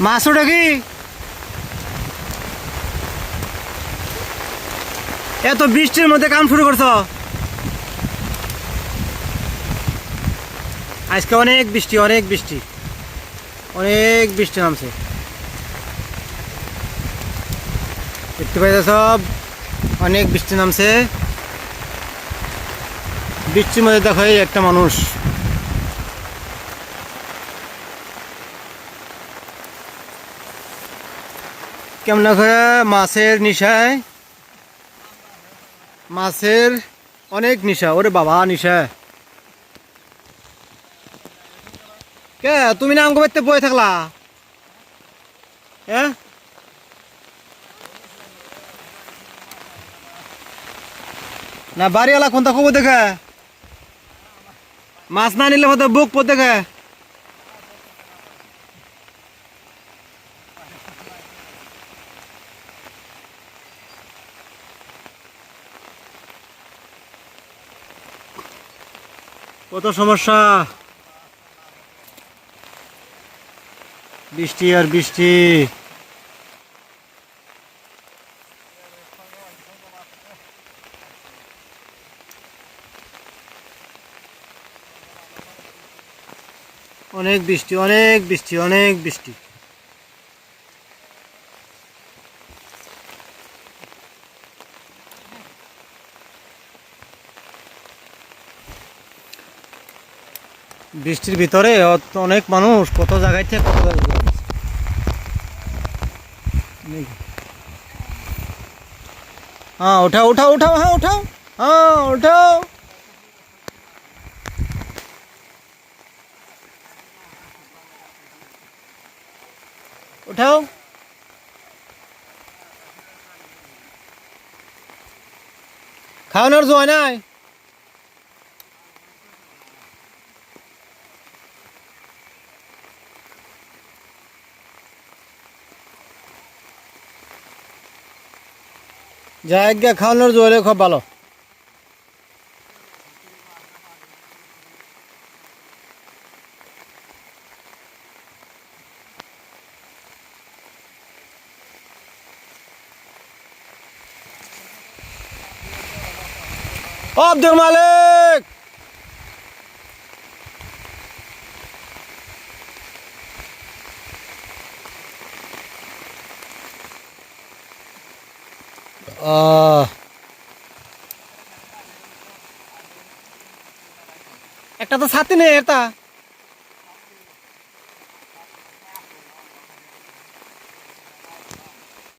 মাছ ওটা কি? এত বৃষ্টির মধ্যে কাম শুরু করছ? আজকে অনেক বৃষ্টি অনেক বৃষ্টি। অনেক বৃষ্টি নামছে। দেখতে পাইতে সব অনেক বৃষ্টি নামছে। বৃষ্টির মধ্যে দেখো একটা মানুষ। কেমন করে মাছের নিশায়? মাছের অনেক নিশা। ওরে বাবা, নিশা। কে, তুমি না বাড়িতে বয়ে থাকলা? হ্যাঁ? না, বাড়িওয়ালা কোনটা খবর দেখে? মাছ না নিলে হয়তো বুক পর দেখে কত সমস্যা? বৃষ্টি আর বৃষ্টি। অনেক বৃষ্টি অনেক বৃষ্টি অনেক বৃষ্টি। বৃষ্টির ভিতরে অনেক মানুষ, কত জায়গায় থেকে কত জায়গায় হ্যাঁ উঠাও উঠাও উঠাও হ্যাঁ উঠাও হ্যাঁ উঠাও উঠাও খাওয়ানোর জয় নাই? জায়গা খাওয়ানোর জলে খুব ভালো। আব্দুল মালিক! একটা তো ছাতি নেই এটা।